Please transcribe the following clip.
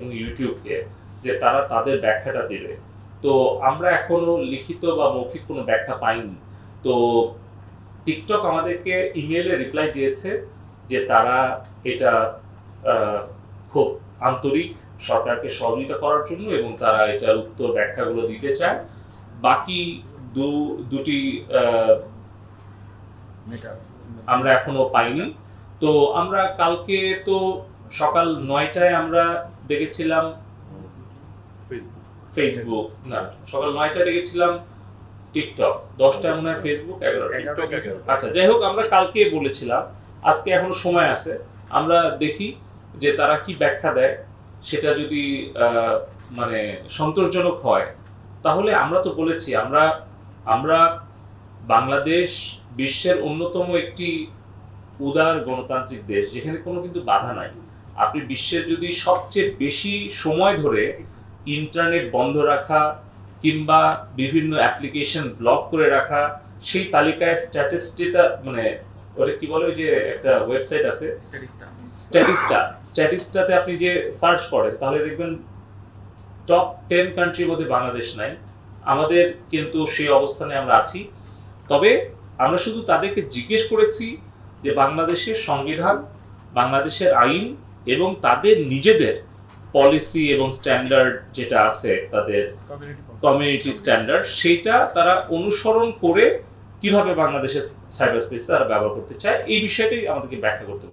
এবং ইউটিউবকে যে তারা তাদের ব্যাখ্যাটা দেবে। তো আমরা এখনও লিখিত বা মৌখিক কোনো ব্যাখ্যা পাইনি। তো টিকটক আমাদেরকে ইমেলে রিপ্লাই দিয়েছে যে তারা এটা খুব আন্তরিক সরকারকে সহযোগিতা করার জন্য এবং তারা এটার উত্তর ব্যাখ্যাগুলো দিতে চায়। বাকি দু দুটি আমরা এখনও পাইনি। তো আমরা কালকে তো সকাল নয়টায় আমরা ডেকেছিলাম ফেসবুক না সকাল নয়টায় ডেকেছিলাম টিকটক দশটায় মনে হয় ফেসবুক এগারোটা আচ্ছা যাই হোক আমরা কালকে বলেছিলাম আজকে এখনও সময় আছে আমরা দেখি যে তারা কি ব্যাখ্যা দেয় সেটা যদি আহ, মানে সন্তোষজনক হয় তাহলে আমরা তো বলেছি আমরা আমরা বাংলাদেশ বিশ্বের অন্যতম একটি উদার গণতান্ত্রিক দেশ যেখানে কোনো কিন্তু বাধা নাই। আপনি বিশ্বের যদি সবচেয়ে বেশি সময় ধরে ইন্টারনেট বন্ধ রাখা কিংবা বিভিন্ন অ্যাপ্লিকেশন ব্লক করে রাখা সেই তালিকায় স্ট্যাটিস্টিটা মানে ওটা কি বলে ওই যে একটা ওয়েবসাইট আছে? স্ট্যাটিস্টা। স্ট্যাটিস্টাতে আপনি যে সার্চ করেন তাহলে দেখবেন টপ টেন কান্ট্রির মধ্যে বাংলাদেশ নাই। আমাদের কিন্তু সেই অবস্থানে আমরা আছি। তবে আমরা শুধু তাদেরকে জিজ্ঞেস করেছি যে বাংলাদেশের সংবিধান বাংলাদেশের আইন এবং তাদের নিজেদের পলিসি এবং স্ট্যান্ডার্ড যেটা আছে তাদের কমিউনিটি স্ট্যান্ডার্ড সেটা তারা অনুসরণ করে কীভাবে বাংলাদেশের সাইবার স্পেস তারা ব্যবহার করতে চায় এই বিষয়টাই আমাদেরকে ব্যাখ্যা করতে হবে।